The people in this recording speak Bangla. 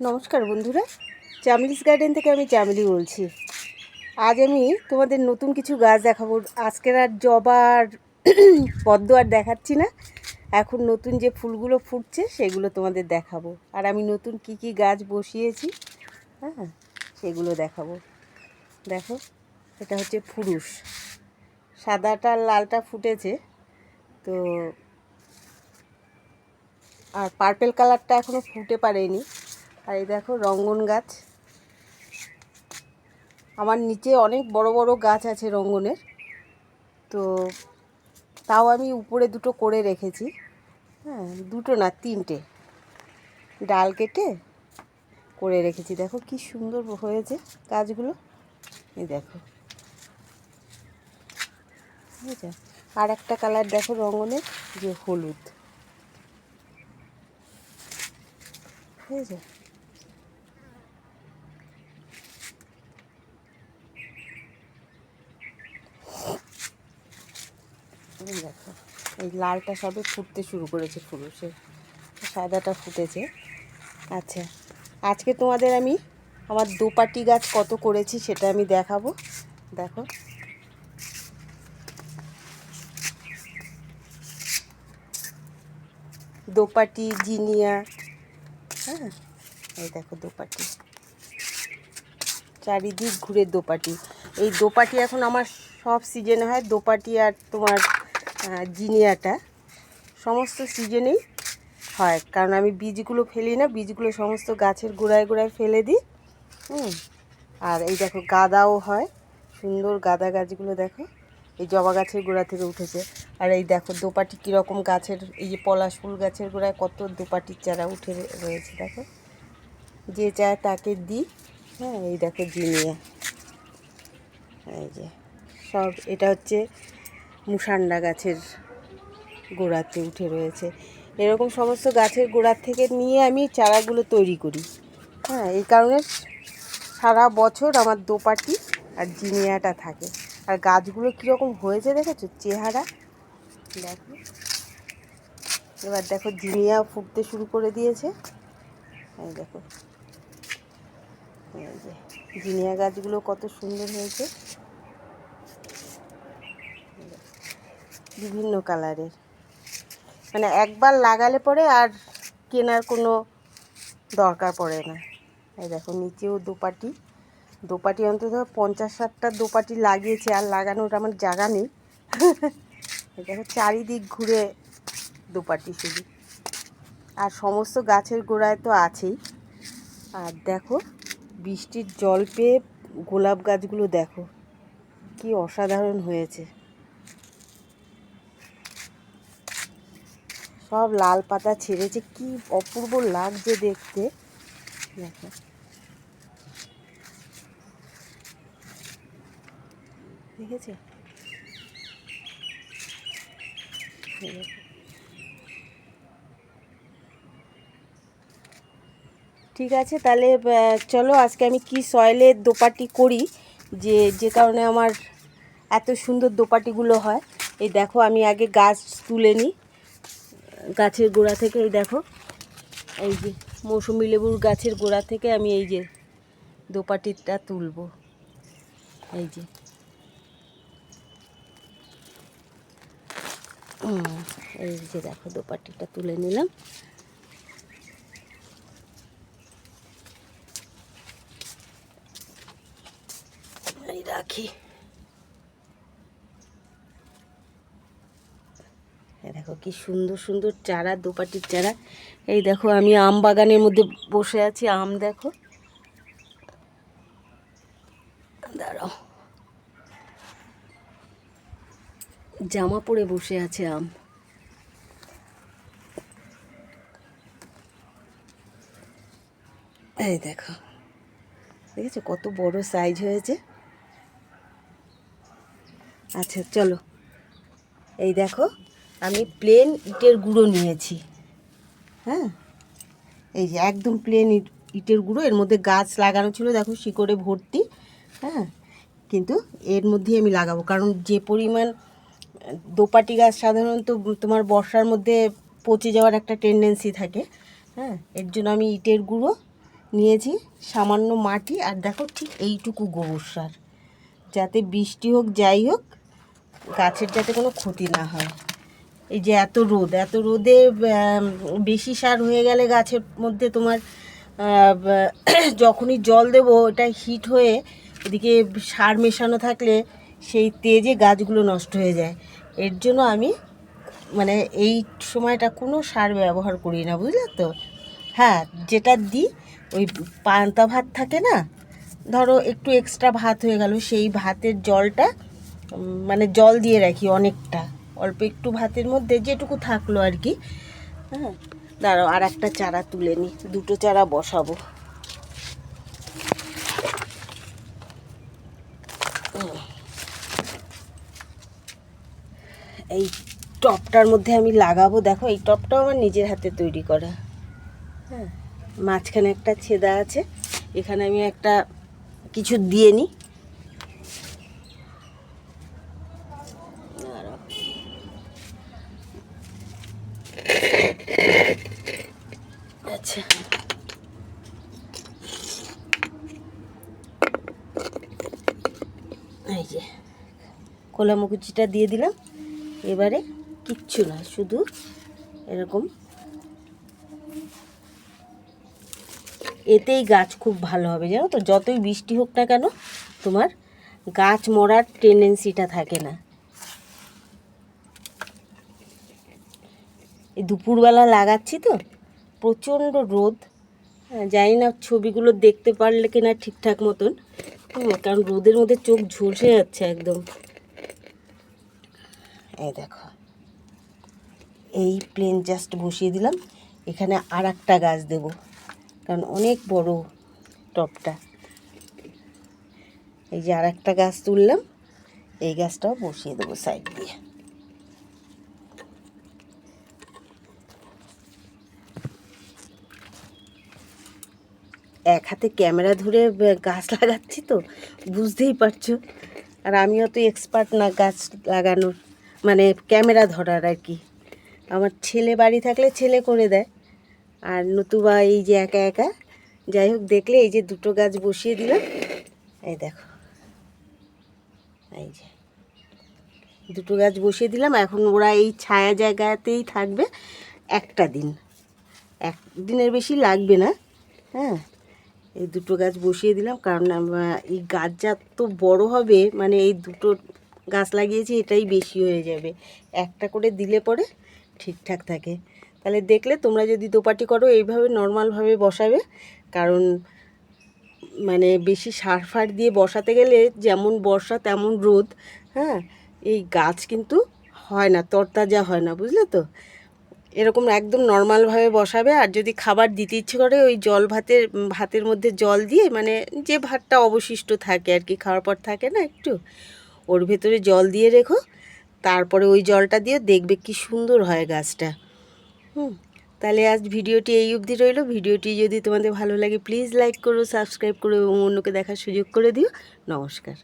নমস্কার বন্ধুরা চামলিস গার্ডেন থেকে আমি চামলি বলছি। আজ আমি তোমাদের নতুন কিছু গাছ দেখাবো। আজকের আর জবা আর পদ্ম আর দেখাচ্ছি না। এখন নতুন যে ফুলগুলো ফুটছে, সেগুলো তোমাদের দেখাবো। আর আমি নতুন কি কি গাছ বসিয়েছি হ্যাঁ সেগুলো দেখাবো। দেখো, এটা হচ্ছে ফুরুষ সাদাটা লালটা ফুটেছে, তো আর পার্পেল কালারটা এখনও ফুটে পারেনি। আর এই দেখো রঙ্গন গাছ। আমার নিচে অনেক বড় বড় গাছ আছে রঙ্গনের। তো তাও আমি উপরে দুটো করে রেখেছি। হ্যাঁ দুটো না, তিনটে। ডাল কেটে করে রেখেছি। দেখো কি সুন্দর হয়েছে গাছগুলো। এই দেখো। আর একটা কালার দেখো রঙনের যে হলুদ। বুঝেছ এই দেখো এই লালটা সবে ফুটতে শুরু করেছে ফুরুষে সাদাটা ফুটেছে। আচ্ছা আজকে তোমাদের আমি আমার দোপাটি গাছ কত করেছি সেটা আমি দেখাবো। দেখো। দোপাটি জিনিয়া হ্যাঁ এই দেখো দোপাটি। চারিদিক ঘুরে দোপাটি। এই দোপাটি এখন আমার সব সিজনে হয়, দোপাটি আর তোমার জিনিয়াটা। সমস্ত সিজনেই হয়, কারণ আমি বীজগুলো ফেলি না, বীজগুলো সমস্ত গাছের গোড়ায় গোড়ায় ফেলে দিই, হুম। আর এই দেখো, গাদাও হয়, সুন্দর গাদা গাছগুলো দেখো, এই জবা গাছের গোড়া থেকে উঠেছে। আর এই দেখো, দোপাটি কীরকম গাছের, এই যে পলাশ ফুল গাছের গোড়ায় কত দোপাটির চারা উঠে রয়েছে, দেখো। যে চায় তাকে দিই হ্যাঁ এই দেখো জিনিয়া। এই যে, সব, এটা হচ্ছে মুসান্ডা গাছের গোড়াতে উঠে রয়েছে। এরকম সমস্ত গাছের গোড়ার থেকে নিয়ে আমি চারাগুলো তৈরি করি। হ্যাঁ এই কারণে সারা বছর আমার দোপাটি আর জিনিয়াটা থাকে। আর গাছগুলো কীরকম হয়েছে দেখেছ? চেহারা। দেখো। এবার দেখো, জিনিয়া ফুটতে শুরু করে দিয়েছে। এই দেখো। জিনিয়া গাছগুলো কত সুন্দর হয়েছে। বিভিন্ন কালারের। মানে একবার লাগালে পরে আর কেনার কোনো দরকার পড়ে না। এই দেখো, নিচেও দোপাটি। দোপাটি অন্তত পঞ্চাশ ষাটটা দোপাটি লাগিয়েছে, আর লাগানোর আমার জায়গা নেই। দেখো, চারিদিক ঘুরে দোপাটি শুধু। আর সমস্ত গাছের গোড়ায় তো আছেই। আর দেখো, বৃষ্টির জল পেয়ে গোলাপ গাছগুলো দেখো, কি অসাধারণ হয়েছে। সব লাল পাতা ছেড়েছে, কি অপূর্ব লাগছে দেখতে। দেখো। দেখেছে? ঠিক আছে, তাহলে চলো আজকে আমি কি সয়েলের দোপাটি করি, যে যে কারণে আমার এত সুন্দর দোপাটিগুলো হয়। এই দেখো, আমি আগে গাছ তুলে নিই। গাছের গোড়া থেকে, এই দেখো, এই যে মৌসুমি লেবুর গাছের গোড়া থেকে আমি এই যে দোপাটিটা তুলবো। এই যে। এই যে দেখো দোপাটিটা তুলে নিলাম। রাখি এই দেখো কি সুন্দর সুন্দর চারা, দোপাটির চারা। এই দেখো, আমি আম বাগানের মধ্যে বসে আছি, আম দেখো। দাঁড়াও। জামা পরে বসে আছে আম। এই দেখো, দেখেছ কত বড় সাইজ হয়েছে? আচ্ছা চলো। এই দেখো আমি প্লেন ইটের গুঁড়ো নিয়েছি। হ্যাঁ? এই যে একদম প্লেন ইট, ইটের গুঁড়ো, এর মধ্যে গাছ লাগানো ছিল, দেখো শিকড়ে ভর্তি হ্যাঁ? কিন্তু এর মধ্যেই আমি লাগাবো, কারণ যে পরিমাণ, দোপাটি গাছ সাধারণত তোমার বর্ষার মধ্যে পচে যাওয়ার একটা টেন্ডেন্সি থাকে হ্যাঁ? এর জন্য আমি ইটের গুঁড়ো নিয়েছি, সামান্য মাটি, আর দেখো ঠিক এইটুকু গোবর সার। যাতে বৃষ্টি হোক, যাই হোক, গাছের যাতে কোনো ক্ষতি না হয়। এই যে এত রোদ, এত রোদে বেশি সার হয়ে গেলে গাছের মধ্যে তোমার যখনই জল দেবো ওটা হিট হয়ে এদিকে সার মেশানো থাকলে সেই তেজে গাছগুলো নষ্ট হয়ে যায়। এর জন্য আমি মানে এই সময়টা কোনো সার ব্যবহার করি না, বুঝলে তো? হ্যাঁ যেটা দিই, ওই পান্তা ভাত থাকে না? ধরো একটু এক্সট্রা ভাত হয়ে গেল, সেই ভাতের জলটা মানে জল দিয়ে রাখি অনেকটা। অল্প একটু ভাতের মধ্যে যেটুকু থাকল আর কি। হ্যাঁ দাঁড়াও আর একটা চারা তুলে নিই দুটো চারা বসাবো। এই টপটার মধ্যে আমি লাগাবো, দেখো, এই টপটাও আমার নিজের হাতে তৈরি করা। হ্যাঁ মাঝখানে একটা ছেদা আছে, এখানে আমি একটা কিছু দিয়ে নিই দাঁড়াও। আচ্ছা এই যে কলা মুকুচিটা দিয়ে দিলাম। এবারে কিচ্ছু না শুধু এরকম। এতেই গাছ খুব ভালো হবে জানো তো? যতই বৃষ্টি হোক না কেন তোমার গাছ মরার টেন্ডেন্সিটা থাকে না। এই দুপুরবেলা লাগাচ্ছি তো প্রচণ্ড রোদ। হ্যাঁ, জানি না ছবিগুলো দেখতে পারলে কিনা ঠিকঠাক মতন। হুম, কারণ রোদের মধ্যে চোখ ঝলসে যাচ্ছে একদম। এই দেখো। এই প্লেন জাস্ট বসিয়ে দিলাম। এখানে আর একটা গাছ দেবো, কারণ অনেক বড় টপটা। এই যে আর একটা গাছ তুললাম, এই গাছটাও বসিয়ে দেবো সাইড দিয়ে। এক হাতে ক্যামেরা ধরে গাছ লাগাচ্ছি তো, বুঝতেই পারছ। আর আমিও তো এক্সপার্ট না গাছ লাগানোর। মানে ক্যামেরা ধরার আর কি। আমার ছেলে বাড়ি থাকলে ছেলে করে দেয়। আর নতুবা এই যে একা একা, যাই হোক দেখলে এই যে দুটো গাছ বসিয়ে দিলাম। এই দেখো। এই যে। দুটো গাছ বসিয়ে দিলাম। এখন ওরা এই ছায়া জায়গাতেই থাকবে একটা দিন। এক দিনের বেশি লাগবে না। হ্যাঁ এই দুটো গাছ বসিয়ে দিলাম। কারণ এই গাছ যা তো বড় হবে মানে এই দুটো গাছ লাগিয়েছি, এটাই বেশি হয়ে যাবে। একটা করে দিলে পরে ঠিকঠাক থাকে। তাহলে দেখলে তোমরা যদি দোপাটি করো, এইভাবে নর্মালভাবে বসাবে। কারণ মানে বেশি সার ফার দিয়ে বসাতে গেলে যেমন বর্ষা, তেমন রোদ হ্যাঁ? এই গাছ কিন্তু হয় না, তরতাজা হয় না, বুঝলে তো? এরকম একদম নর্মালভাবে বসাবে। আর যদি খাবার দিতে ইচ্ছে করে, ওই জল ভাতের ভাতের মধ্যে জল দিয়ে মানে যে ভাতটা অবশিষ্ট থাকে আর কি, খাওয়ার পর থাকে না একটু ওর ভেতরে জল দিয়ে রেখো, তারপরে ওই জলটা দিয়ে দেখবে কি সুন্দর হয় গাছটা। হুম, তাহলে আজ ভিডিওটি এই অবধি রইল। ভিডিওটি যদি তোমাদের ভালো লাগে প্লিজ লাইক করো সাবস্ক্রাইব করো এবং অন্যকে দেখার সুযোগ করে দিও। নমস্কার।